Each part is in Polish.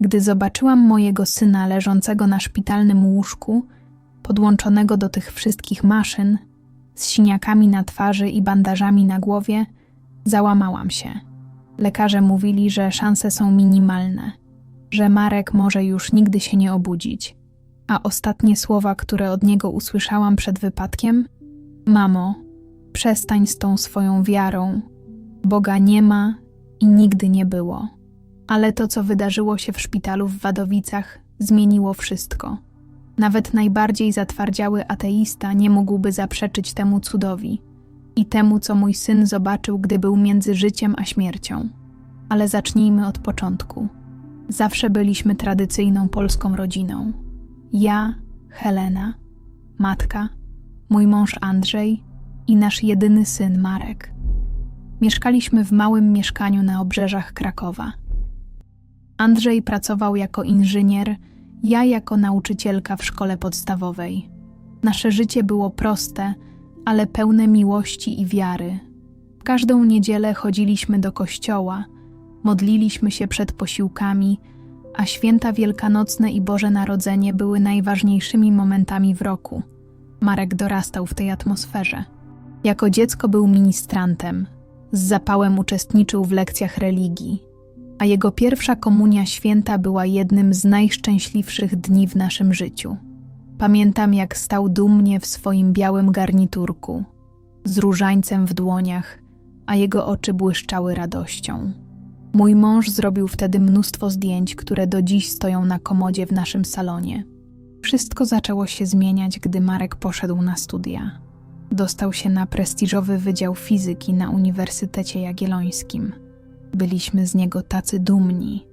Gdy zobaczyłam mojego syna leżącego na szpitalnym łóżku, podłączonego do tych wszystkich maszyn, z siniakami na twarzy i bandażami na głowie, załamałam się. Lekarze mówili, że szanse są minimalne, że Marek może już nigdy się nie obudzić. A ostatnie słowa, które od niego usłyszałam przed wypadkiem: Mamo, przestań z tą swoją wiarą. Boga nie ma i nigdy nie było. Ale to, co wydarzyło się w szpitalu w Wadowicach, zmieniło wszystko. Nawet najbardziej zatwardziały ateista nie mógłby zaprzeczyć temu cudowi i temu, co mój syn zobaczył, gdy był między życiem a śmiercią. Ale zacznijmy od początku. Zawsze byliśmy tradycyjną polską rodziną. Ja, Helena, matka, mój mąż Andrzej i nasz jedyny syn Marek. Mieszkaliśmy w małym mieszkaniu na obrzeżach Krakowa. Andrzej pracował jako inżynier, ja jako nauczycielka w szkole podstawowej. Nasze życie było proste, ale pełne miłości i wiary. Każdą niedzielę chodziliśmy do kościoła, modliliśmy się przed posiłkami, a święta wielkanocne i Boże Narodzenie były najważniejszymi momentami w roku. Marek dorastał w tej atmosferze. Jako dziecko był ministrantem, z zapałem uczestniczył w lekcjach religii, a jego pierwsza komunia święta była jednym z najszczęśliwszych dni w naszym życiu. Pamiętam, jak stał dumnie w swoim białym garniturku, z różańcem w dłoniach, a jego oczy błyszczały radością. Mój mąż zrobił wtedy mnóstwo zdjęć, które do dziś stoją na komodzie w naszym salonie. Wszystko zaczęło się zmieniać, gdy Marek poszedł na studia. Dostał się na prestiżowy Wydział Fizyki na Uniwersytecie Jagiellońskim. Byliśmy z niego tacy dumni,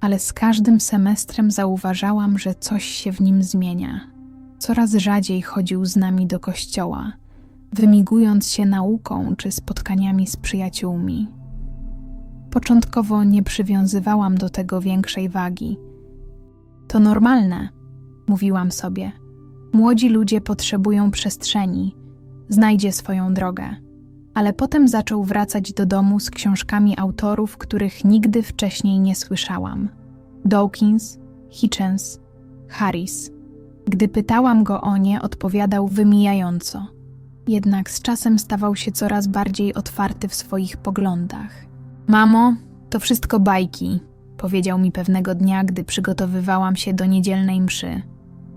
ale z każdym semestrem zauważałam, że coś się w nim zmienia. Coraz rzadziej chodził z nami do kościoła, wymigując się nauką czy spotkaniami z przyjaciółmi. Początkowo nie przywiązywałam do tego większej wagi. To normalne, mówiłam sobie. Młodzi ludzie potrzebują przestrzeni, znajdzie swoją drogę. Ale potem zaczął wracać do domu z książkami autorów, których nigdy wcześniej nie słyszałam: Dawkins, Hitchens, Harris. Gdy pytałam go o nie, odpowiadał wymijająco. Jednak z czasem stawał się coraz bardziej otwarty w swoich poglądach. Mamo, to wszystko bajki, powiedział mi pewnego dnia, gdy przygotowywałam się do niedzielnej mszy.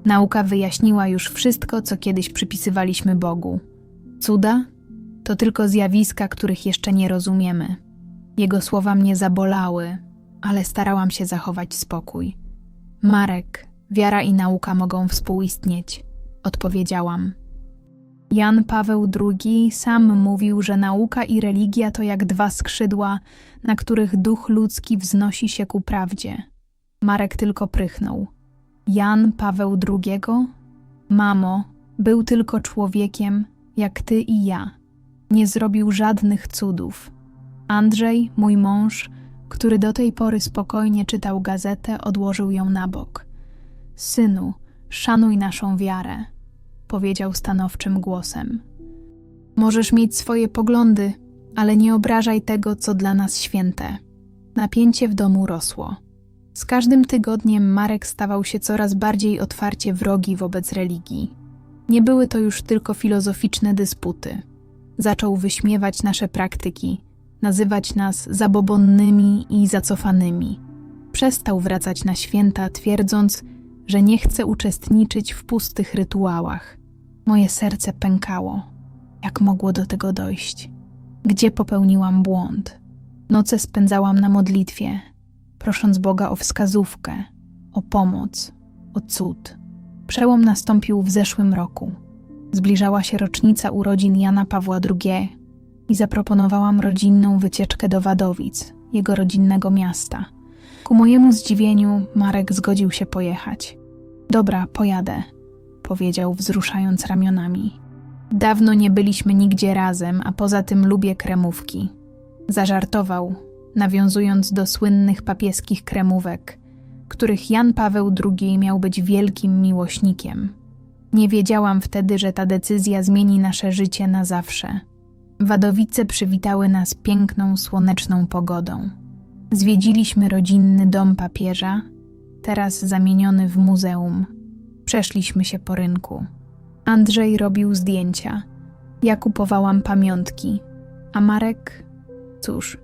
Nauka wyjaśniła już wszystko, co kiedyś przypisywaliśmy Bogu. Cuda to tylko zjawiska, których jeszcze nie rozumiemy. Jego słowa mnie zabolały, ale starałam się zachować spokój. Marek, wiara i nauka mogą współistnieć, odpowiedziałam. Jan Paweł II sam mówił, że nauka i religia to jak dwa skrzydła, na których duch ludzki wznosi się ku prawdzie. Marek tylko prychnął. Jan Paweł II? Mamo, był tylko człowiekiem, jak ty i ja. Nie zrobił żadnych cudów. Andrzej, mój mąż, który do tej pory spokojnie czytał gazetę, odłożył ją na bok. Synu, szanuj naszą wiarę powiedział stanowczym głosem. Możesz mieć swoje poglądy, ale nie obrażaj tego, co dla nas święte. Napięcie w domu rosło. Z każdym tygodniem Marek stawał się coraz bardziej otwarcie wrogi wobec religii. Nie były to już tylko filozoficzne dysputy. Zaczął wyśmiewać nasze praktyki, nazywać nas zabobonnymi i zacofanymi. Przestał wracać na święta, twierdząc, że nie chce uczestniczyć w pustych rytuałach. Moje serce pękało. Jak mogło do tego dojść? Gdzie popełniłam błąd? Noce spędzałam na modlitwie, prosząc Boga o wskazówkę, o pomoc, o cud. Przełom nastąpił w zeszłym roku. Zbliżała się rocznica urodzin Jana Pawła II i zaproponowałam rodzinną wycieczkę do Wadowic, jego rodzinnego miasta. Ku mojemu zdziwieniu Marek zgodził się pojechać. Dobra, pojadę, powiedział, wzruszając ramionami. Dawno nie byliśmy nigdzie razem, a poza tym lubię kremówki. Zażartował, nawiązując do słynnych papieskich kremówek, których Jan Paweł II miał być wielkim miłośnikiem. Nie wiedziałam wtedy, że ta decyzja zmieni nasze życie na zawsze. Wadowice przywitały nas piękną, słoneczną pogodą. Zwiedziliśmy rodzinny dom papieża, teraz zamieniony w muzeum. Przeszliśmy się po rynku. Andrzej robił zdjęcia. Ja kupowałam pamiątki. A Marek? Cóż,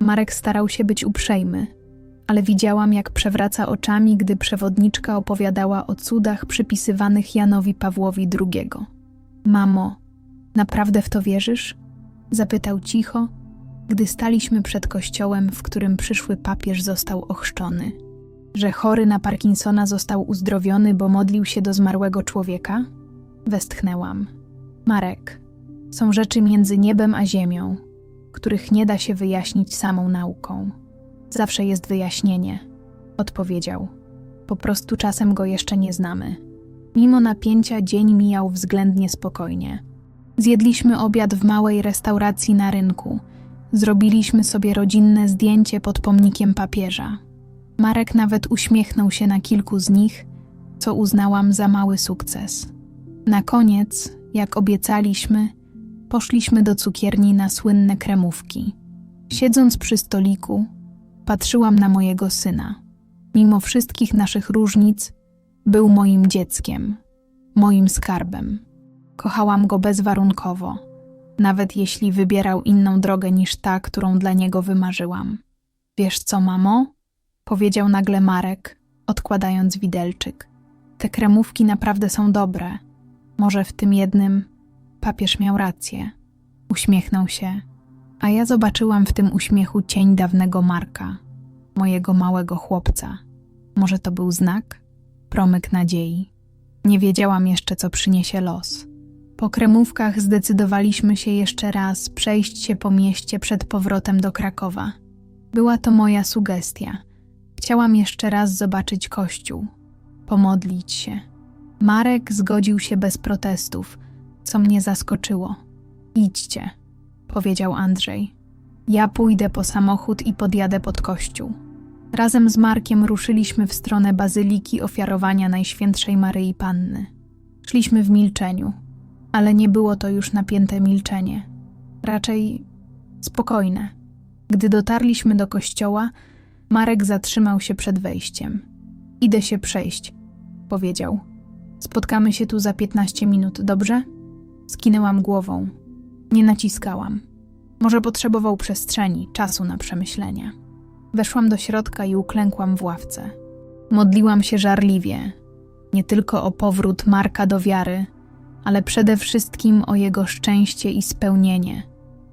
Marek starał się być uprzejmy, ale widziałam, jak przewraca oczami, gdy przewodniczka opowiadała o cudach przypisywanych Janowi Pawłowi II. Mamo, naprawdę w to wierzysz? Zapytał cicho, gdy staliśmy przed kościołem, w którym przyszły papież został ochrzczony. Że chory na Parkinsona został uzdrowiony, bo modlił się do zmarłego człowieka? Westchnęłam. Marek, są rzeczy między niebem a ziemią, których nie da się wyjaśnić samą nauką. Zawsze jest wyjaśnienie, odpowiedział. Po prostu czasem go jeszcze nie znamy. Mimo napięcia dzień mijał względnie spokojnie. Zjedliśmy obiad w małej restauracji na rynku. Zrobiliśmy sobie rodzinne zdjęcie pod pomnikiem papieża. Marek nawet uśmiechnął się na kilku z nich, co uznałam za mały sukces. Na koniec, jak obiecaliśmy, poszliśmy do cukierni na słynne kremówki. Siedząc przy stoliku, patrzyłam na mojego syna. Mimo wszystkich naszych różnic, był moim dzieckiem, moim skarbem. Kochałam go bezwarunkowo, nawet jeśli wybierał inną drogę niż ta, którą dla niego wymarzyłam. Wiesz co, mamo? powiedział nagle Marek, odkładając widelczyk. Te kremówki naprawdę są dobre. Może w tym jednym papież miał rację. Uśmiechnął się, a ja zobaczyłam w tym uśmiechu cień dawnego Marka, mojego małego chłopca. Może to był znak? Promyk nadziei. Nie wiedziałam jeszcze, co przyniesie los. Po kremówkach zdecydowaliśmy się jeszcze raz przejść się po mieście przed powrotem do Krakowa. Była to moja sugestia. Chciałam jeszcze raz zobaczyć kościół, pomodlić się. Marek zgodził się bez protestów, co mnie zaskoczyło. Idźcie, powiedział Andrzej. Ja pójdę po samochód i podjadę pod kościół. Razem z Markiem ruszyliśmy w stronę bazyliki ofiarowania Najświętszej Maryi Panny. Szliśmy w milczeniu, ale nie było to już napięte milczenie, raczej spokojne. Gdy dotarliśmy do kościoła, Marek zatrzymał się przed wejściem. Idę się przejść, powiedział. Spotkamy się tu za 15 minut, dobrze? Skinęłam głową. Nie naciskałam. Może potrzebował przestrzeni, czasu na przemyślenia. Weszłam do środka i uklękłam w ławce. Modliłam się żarliwie, nie tylko o powrót Marka do wiary, ale przede wszystkim o jego szczęście i spełnienie,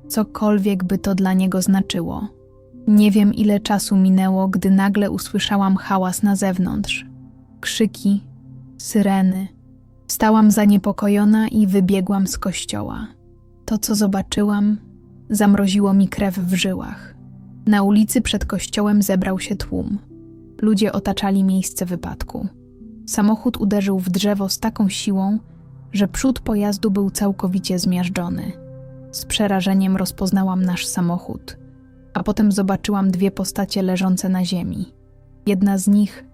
cokolwiek by to dla niego znaczyło. Nie wiem, ile czasu minęło, gdy nagle usłyszałam hałas na zewnątrz krzyki, syreny. Stałam zaniepokojona i wybiegłam z kościoła. To, co zobaczyłam, zamroziło mi krew w żyłach. Na ulicy przed kościołem zebrał się tłum. Ludzie otaczali miejsce wypadku. Samochód uderzył w drzewo z taką siłą, że przód pojazdu był całkowicie zmiażdżony. Z przerażeniem rozpoznałam nasz samochód, a potem zobaczyłam dwie postacie leżące na ziemi. Jedna z nich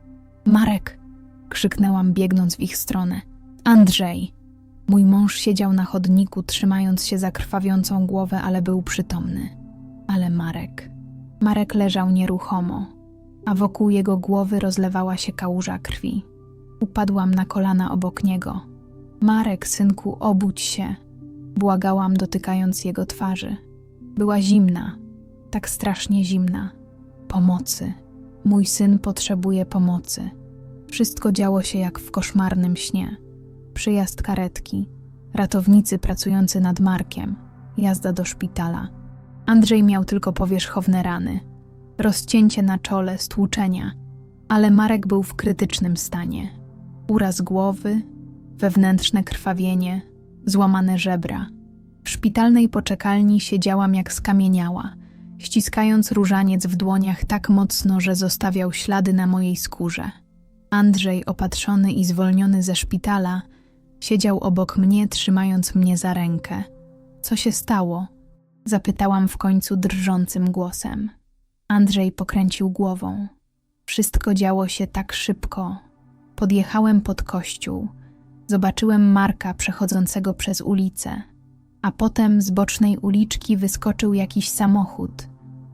Marek, krzyknęłam biegnąc w ich stronę. Andrzej. Mój mąż siedział na chodniku, trzymając się za krwawiącą głowę, ale był przytomny. Ale Marek. Marek leżał nieruchomo, a wokół jego głowy rozlewała się kałuża krwi. Upadłam na kolana obok niego. Marek, synku, obudź się. Błagałam, dotykając jego twarzy. Była zimna, tak strasznie zimna. Pomocy. Mój syn potrzebuje pomocy. Wszystko działo się jak w koszmarnym śnie. Przyjazd karetki, ratownicy pracujący nad Markiem, jazda do szpitala. Andrzej miał tylko powierzchowne rany, rozcięcie na czole, stłuczenia, ale Marek był w krytycznym stanie. Uraz głowy, wewnętrzne krwawienie, złamane żebra. W szpitalnej poczekalni siedziałam jak skamieniała, ściskając różaniec w dłoniach tak mocno, że zostawiał ślady na mojej skórze. Andrzej, opatrzony i zwolniony ze szpitala, siedział obok mnie, trzymając mnie za rękę. Co się stało? Zapytałam w końcu drżącym głosem. Andrzej pokręcił głową. Wszystko działo się tak szybko. Podjechałem pod kościół. Zobaczyłem Marka przechodzącego przez ulicę, a potem z bocznej uliczki wyskoczył jakiś samochód.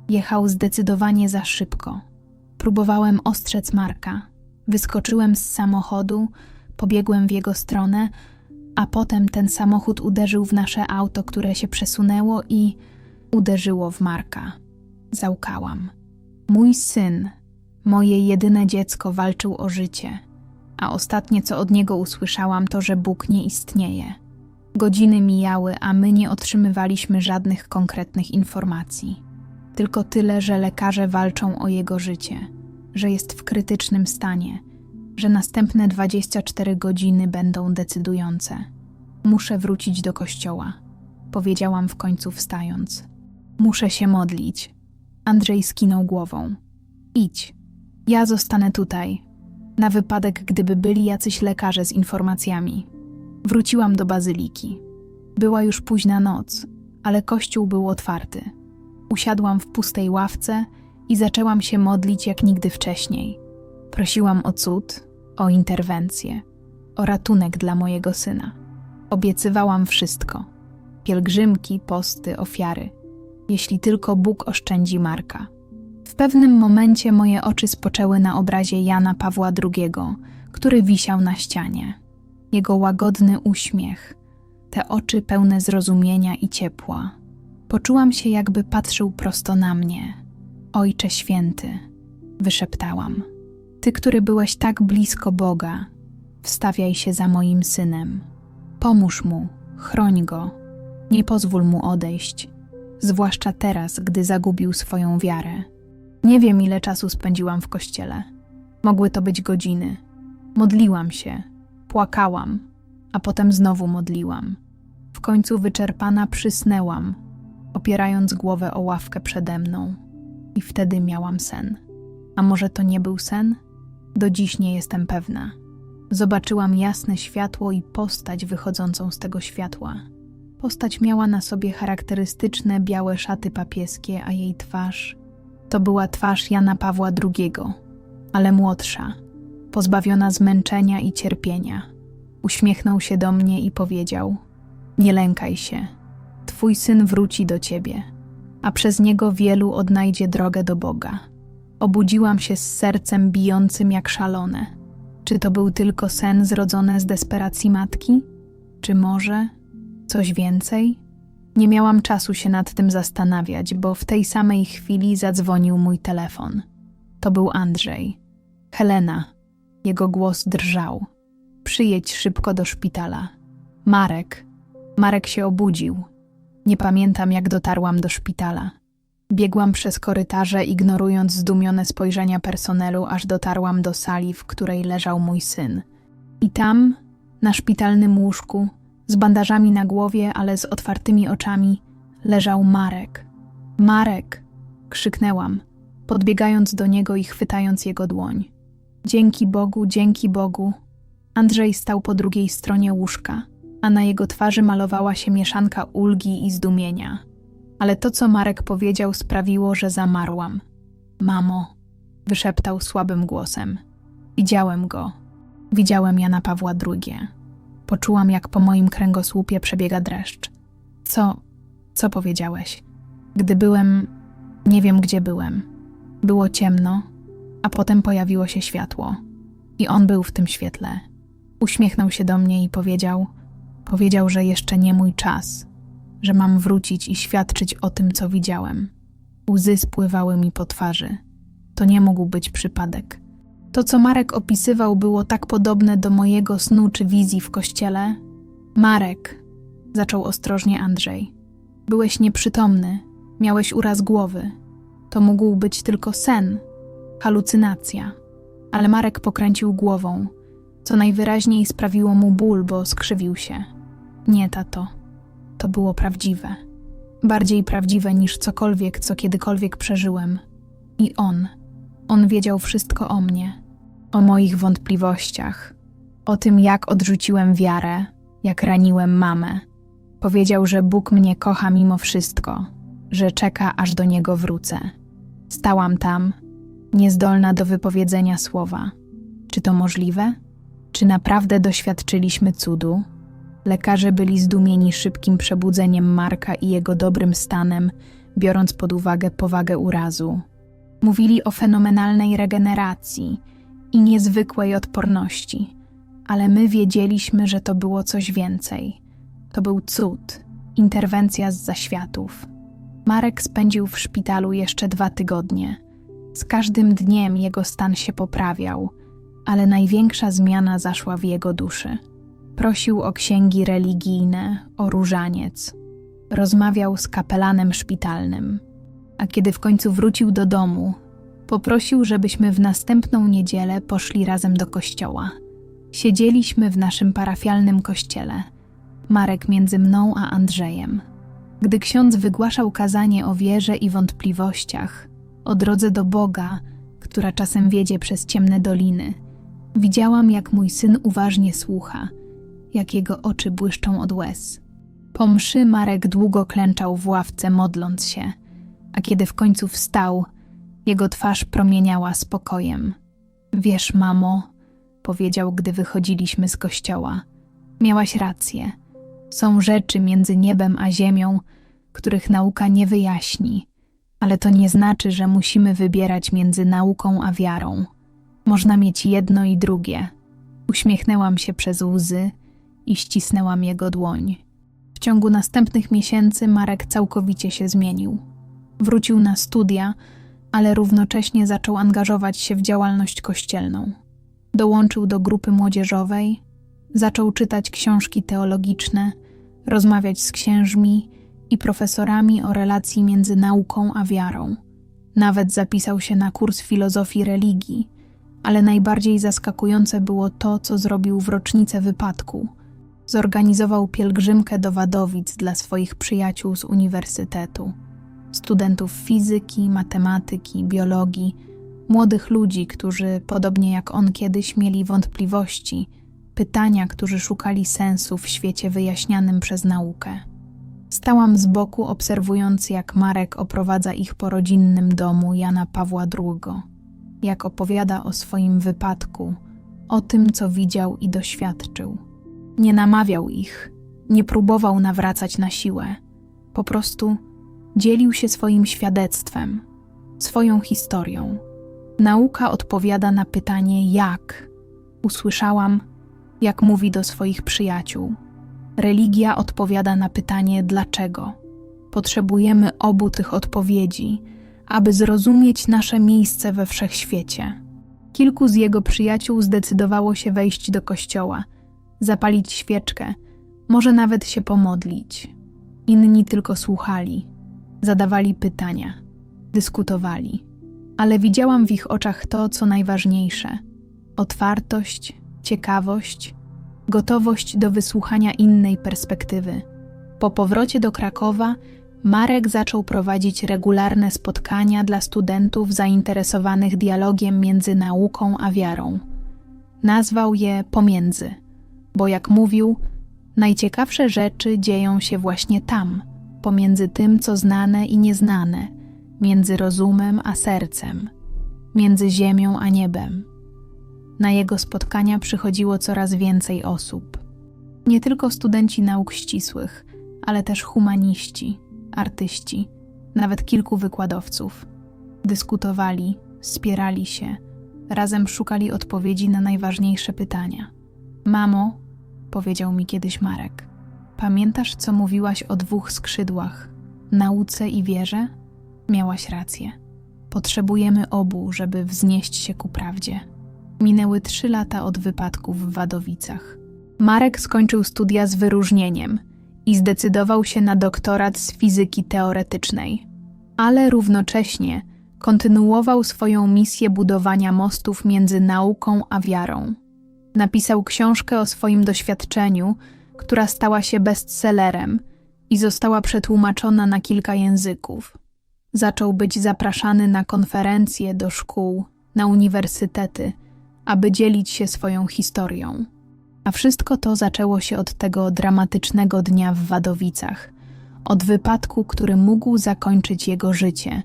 Jechał zdecydowanie za szybko. Próbowałem ostrzec Marka, Wyskoczyłem z samochodu, pobiegłem w jego stronę, a potem ten samochód uderzył w nasze auto, które się przesunęło i uderzyło w Marka. Załkałam. Mój syn, moje jedyne dziecko, walczył o życie, a ostatnie co od niego usłyszałam to, że Bóg nie istnieje. Godziny mijały, a my nie otrzymywaliśmy żadnych konkretnych informacji. Tylko tyle, że lekarze walczą o jego życie, że jest w krytycznym stanie, że następne 24 godziny będą decydujące. Muszę wrócić do kościoła, powiedziałam w końcu wstając. Muszę się modlić. Andrzej skinął głową. Idź. Ja zostanę tutaj, na wypadek, gdyby byli jacyś lekarze z informacjami. Wróciłam do bazyliki. Była już późna noc, ale kościół był otwarty. Usiadłam w pustej ławce i zaczęłam się modlić jak nigdy wcześniej. Prosiłam o cud, o interwencję, o ratunek dla mojego syna. Obiecywałam wszystko: pielgrzymki, posty, ofiary. Jeśli tylko Bóg oszczędzi Marka. W pewnym momencie moje oczy spoczęły na obrazie Jana Pawła II, który wisiał na ścianie. Jego łagodny uśmiech, te oczy pełne zrozumienia i ciepła. Poczułam się, jakby patrzył prosto na mnie. Ojcze święty, wyszeptałam. Ty, który byłeś tak blisko Boga, wstawiaj się za moim synem. Pomóż mu, chroń go, nie pozwól mu odejść, zwłaszcza teraz, gdy zagubił swoją wiarę. Nie wiem, ile czasu spędziłam w kościele. Mogły to być godziny. Modliłam się, płakałam, a potem znowu modliłam. W końcu wyczerpana przysnęłam, opierając głowę o ławkę przede mną. I wtedy miałam sen. A może to nie był sen? Do dziś nie jestem pewna. Zobaczyłam jasne światło i postać wychodzącą z tego światła. Postać miała na sobie charakterystyczne białe szaty papieskie, a jej twarz to była twarz Jana Pawła II, ale młodsza, pozbawiona zmęczenia i cierpienia. Uśmiechnął się do mnie i powiedział: Nie lękaj się, twój syn wróci do ciebie, a przez niego wielu odnajdzie drogę do Boga. Obudziłam się z sercem bijącym jak szalone. Czy to był tylko sen zrodzony z desperacji matki? Czy może coś więcej? Nie miałam czasu się nad tym zastanawiać, bo w tej samej chwili zadzwonił mój telefon. To był Andrzej. Helena. Jego głos drżał. Przyjedź szybko do szpitala. Marek. Marek się obudził. Nie pamiętam, jak dotarłam do szpitala. Biegłam przez korytarze, ignorując zdumione spojrzenia personelu, aż dotarłam do sali, w której leżał mój syn. I tam, na szpitalnym łóżku, z bandażami na głowie, ale z otwartymi oczami, leżał Marek. Marek! krzyknęłam, podbiegając do niego i chwytając jego dłoń. Dzięki Bogu, dzięki Bogu. Andrzej stał po drugiej stronie łóżka, a na jego twarzy malowała się mieszanka ulgi i zdumienia. Ale to, co Marek powiedział, sprawiło, że zamarłam. Mamo, wyszeptał słabym głosem. Widziałem go. Widziałem Jana Pawła II. Poczułam, jak po moim kręgosłupie przebiega dreszcz. Co, co powiedziałeś? Gdy byłem, nie wiem gdzie byłem. Było ciemno, a potem pojawiło się światło. I on był w tym świetle. Uśmiechnął się do mnie i powiedział: Powiedział, że jeszcze nie mój czas, że mam wrócić i świadczyć o tym, co widziałem. Łzy spływały mi po twarzy. To nie mógł być przypadek. To, co Marek opisywał, było tak podobne do mojego snu czy wizji w kościele. Marek, zaczął ostrożnie Andrzej. Byłeś nieprzytomny, miałeś uraz głowy. To mógł być tylko sen, halucynacja. Ale Marek pokręcił głową, co najwyraźniej sprawiło mu ból, bo skrzywił się. Nie, tato, to było prawdziwe. Bardziej prawdziwe niż cokolwiek, co kiedykolwiek przeżyłem. I on, on wiedział wszystko o mnie o moich wątpliwościach, o tym, jak odrzuciłem wiarę, jak raniłem mamę. Powiedział, że Bóg mnie kocha mimo wszystko, że czeka, aż do niego wrócę. Stałam tam, niezdolna do wypowiedzenia słowa. Czy to możliwe? Czy naprawdę doświadczyliśmy cudu? Lekarze byli zdumieni szybkim przebudzeniem Marka i jego dobrym stanem, biorąc pod uwagę powagę urazu. Mówili o fenomenalnej regeneracji i niezwykłej odporności, ale my wiedzieliśmy, że to było coś więcej. To był cud, interwencja z zaświatów. Marek spędził w szpitalu jeszcze dwa tygodnie. Z każdym dniem jego stan się poprawiał, ale największa zmiana zaszła w jego duszy. Prosił o księgi religijne, o różaniec. Rozmawiał z kapelanem szpitalnym. A kiedy w końcu wrócił do domu, poprosił, żebyśmy w następną niedzielę poszli razem do kościoła. Siedzieliśmy w naszym parafialnym kościele. Marek między mną a Andrzejem. Gdy ksiądz wygłaszał kazanie o wierze i wątpliwościach, o drodze do Boga, która czasem wiedzie przez ciemne doliny, widziałam, jak mój syn uważnie słucha, jak jego oczy błyszczą od łez. Po mszy Marek długo klęczał w ławce, modląc się, a kiedy w końcu wstał, jego twarz promieniała spokojem. Wiesz, mamo, powiedział, gdy wychodziliśmy z kościoła, miałaś rację. Są rzeczy między niebem a ziemią, których nauka nie wyjaśni, ale to nie znaczy, że musimy wybierać między nauką a wiarą. Można mieć jedno i drugie. Uśmiechnęłam się przez łzy i ścisnęłam jego dłoń. W ciągu następnych miesięcy Marek całkowicie się zmienił. Wrócił na studia, ale równocześnie zaczął angażować się w działalność kościelną. Dołączył do grupy młodzieżowej, zaczął czytać książki teologiczne, rozmawiać z księżmi i profesorami o relacji między nauką a wiarą. Nawet zapisał się na kurs filozofii religii, ale najbardziej zaskakujące było to, co zrobił w rocznicę wypadku. Zorganizował pielgrzymkę do Wadowic dla swoich przyjaciół z uniwersytetu, studentów fizyki, matematyki, biologii, młodych ludzi, którzy, podobnie jak on kiedyś, mieli wątpliwości, pytania, którzy szukali sensu w świecie wyjaśnianym przez naukę. Stałam z boku, obserwując, jak Marek oprowadza ich po rodzinnym domu Jana Pawła II, jak opowiada o swoim wypadku, o tym, co widział i doświadczył. Nie namawiał ich, nie próbował nawracać na siłę, po prostu dzielił się swoim świadectwem, swoją historią. Nauka odpowiada na pytanie jak. Usłyszałam, jak mówi do swoich przyjaciół. Religia odpowiada na pytanie dlaczego. Potrzebujemy obu tych odpowiedzi, aby zrozumieć nasze miejsce we wszechświecie. Kilku z jego przyjaciół zdecydowało się wejść do kościoła, zapalić świeczkę, może nawet się pomodlić. Inni tylko słuchali, zadawali pytania, dyskutowali, ale widziałam w ich oczach to, co najważniejsze otwartość, ciekawość, gotowość do wysłuchania innej perspektywy. Po powrocie do Krakowa Marek zaczął prowadzić regularne spotkania dla studentów zainteresowanych dialogiem między nauką a wiarą. Nazwał je pomiędzy, bo jak mówił, najciekawsze rzeczy dzieją się właśnie tam, pomiędzy tym, co znane i nieznane, między rozumem a sercem, między ziemią a niebem. Na jego spotkania przychodziło coraz więcej osób. Nie tylko studenci nauk ścisłych, ale też humaniści, artyści, nawet kilku wykładowców. Dyskutowali, spierali się, razem szukali odpowiedzi na najważniejsze pytania. Mamo, powiedział mi kiedyś Marek, pamiętasz, co mówiłaś o dwóch skrzydłach nauce i wierze? Miałaś rację. Potrzebujemy obu, żeby wznieść się ku prawdzie. Minęły trzy lata od wypadku w Wadowicach. Marek skończył studia z wyróżnieniem i zdecydował się na doktorat z fizyki teoretycznej, ale równocześnie kontynuował swoją misję budowania mostów między nauką a wiarą. Napisał książkę o swoim doświadczeniu, która stała się bestsellerem i została przetłumaczona na kilka języków. Zaczął być zapraszany na konferencje do szkół, na uniwersytety – aby dzielić się swoją historią. A wszystko to zaczęło się od tego dramatycznego dnia w Wadowicach, od wypadku, który mógł zakończyć jego życie,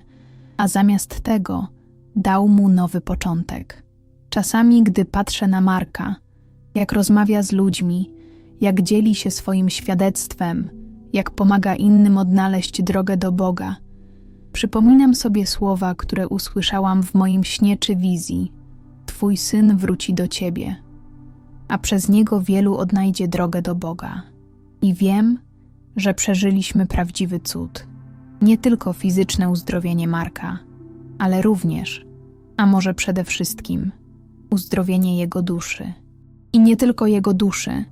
a zamiast tego dał mu nowy początek. Czasami, gdy patrzę na Marka, jak rozmawia z ludźmi, jak dzieli się swoim świadectwem, jak pomaga innym odnaleźć drogę do Boga, przypominam sobie słowa, które usłyszałam w moim śnie czy wizji Twój syn wróci do Ciebie, a przez niego wielu odnajdzie drogę do Boga. I wiem, że przeżyliśmy prawdziwy cud. Nie tylko fizyczne uzdrowienie Marka, ale również, a może przede wszystkim, uzdrowienie jego duszy. I nie tylko jego duszy,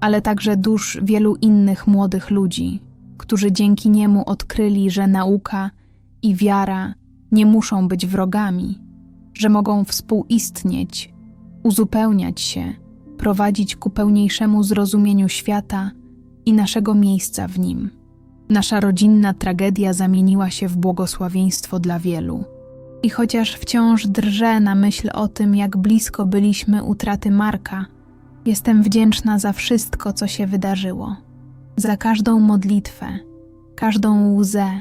ale także dusz wielu innych młodych ludzi, którzy dzięki niemu odkryli, że nauka i wiara nie muszą być wrogami, że mogą współistnieć, uzupełniać się, prowadzić ku pełniejszemu zrozumieniu świata i naszego miejsca w nim. Nasza rodzinna tragedia zamieniła się w błogosławieństwo dla wielu. I chociaż wciąż drżę na myśl o tym, jak blisko byliśmy utraty Marka, jestem wdzięczna za wszystko, co się wydarzyło. Za każdą modlitwę, każdą łzę,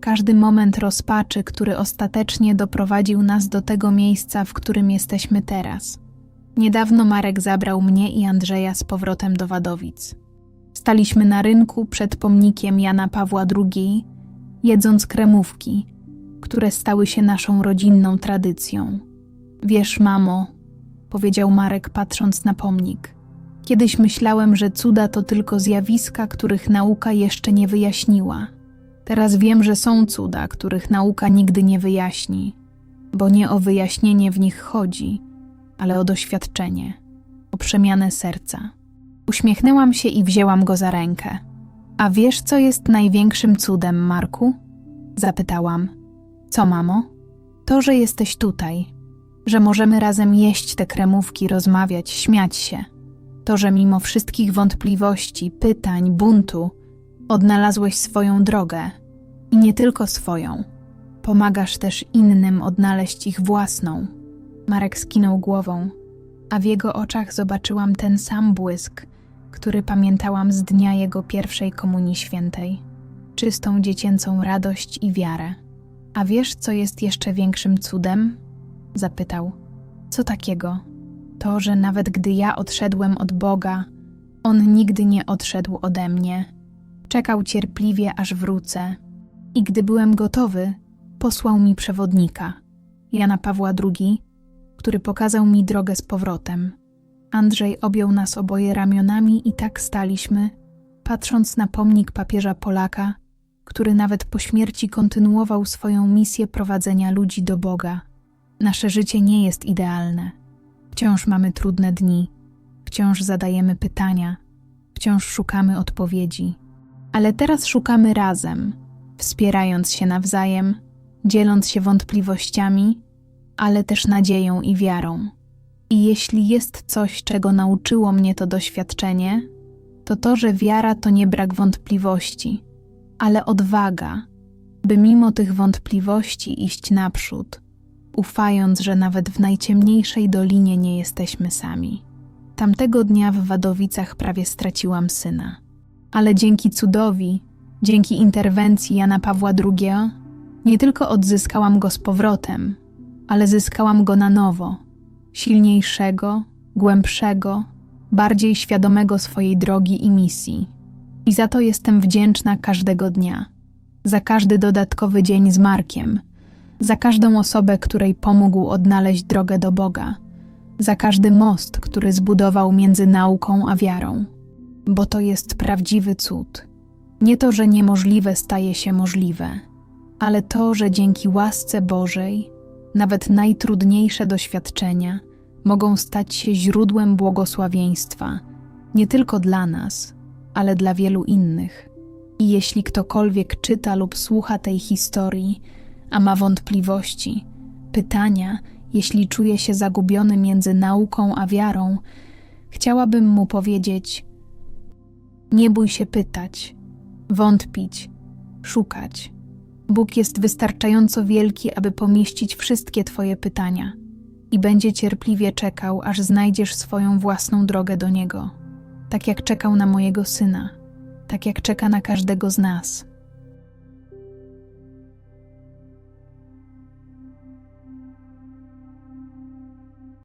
każdy moment rozpaczy, który ostatecznie doprowadził nas do tego miejsca, w którym jesteśmy teraz. Niedawno Marek zabrał mnie i Andrzeja z powrotem do Wadowic. Staliśmy na rynku przed pomnikiem Jana Pawła II, jedząc kremówki, które stały się naszą rodzinną tradycją. Wiesz, mamo, powiedział Marek, patrząc na pomnik. Kiedyś myślałem, że cuda to tylko zjawiska, których nauka jeszcze nie wyjaśniła. Teraz wiem, że są cuda, których nauka nigdy nie wyjaśni, bo nie o wyjaśnienie w nich chodzi, ale o doświadczenie, o przemianę serca. Uśmiechnęłam się i wzięłam go za rękę. A wiesz, co jest największym cudem, Marku? Zapytałam. Co, mamo? To, że jesteś tutaj, że możemy razem jeść te kremówki, rozmawiać, śmiać się. To, że mimo wszystkich wątpliwości, pytań, buntu, odnalazłeś swoją drogę i nie tylko swoją. Pomagasz też innym odnaleźć ich własną. Marek skinął głową, a w jego oczach zobaczyłam ten sam błysk, który pamiętałam z dnia jego pierwszej komunii świętej czystą dziecięcą radość i wiarę. A wiesz, co jest jeszcze większym cudem? Zapytał. Co takiego? To, że nawet gdy ja odszedłem od Boga, On nigdy nie odszedł ode mnie. Czekał cierpliwie, aż wrócę. I gdy byłem gotowy, posłał mi przewodnika, Jana Pawła II, który pokazał mi drogę z powrotem. Andrzej objął nas oboje ramionami i tak staliśmy, patrząc na pomnik papieża Polaka, który nawet po śmierci kontynuował swoją misję prowadzenia ludzi do Boga. Nasze życie nie jest idealne. Wciąż mamy trudne dni, wciąż zadajemy pytania, wciąż szukamy odpowiedzi. Ale teraz szukamy razem, wspierając się nawzajem, dzieląc się wątpliwościami, ale też nadzieją i wiarą. I jeśli jest coś, czego nauczyło mnie to doświadczenie, to to, że wiara to nie brak wątpliwości, ale odwaga, by mimo tych wątpliwości iść naprzód, ufając, że nawet w najciemniejszej dolinie nie jesteśmy sami. Tamtego dnia w Wadowicach prawie straciłam syna, ale dzięki cudowi, dzięki interwencji Jana Pawła II, nie tylko odzyskałam go z powrotem, ale zyskałam go na nowo, silniejszego, głębszego, bardziej świadomego swojej drogi i misji. I za to jestem wdzięczna każdego dnia, za każdy dodatkowy dzień z Markiem, za każdą osobę, której pomógł odnaleźć drogę do Boga, za każdy most, który zbudował między nauką a wiarą, bo to jest prawdziwy cud. Nie to, że niemożliwe staje się możliwe, ale to, że dzięki łasce Bożej nawet najtrudniejsze doświadczenia mogą stać się źródłem błogosławieństwa nie tylko dla nas, ale dla wielu innych. I jeśli ktokolwiek czyta lub słucha tej historii, a ma wątpliwości, pytania, jeśli czuje się zagubiony między nauką a wiarą, chciałabym mu powiedzieć: Nie bój się pytać, wątpić, szukać. Bóg jest wystarczająco wielki, aby pomieścić wszystkie Twoje pytania i będzie cierpliwie czekał, aż znajdziesz swoją własną drogę do Niego tak jak czekał na mojego syna, tak jak czeka na każdego z nas.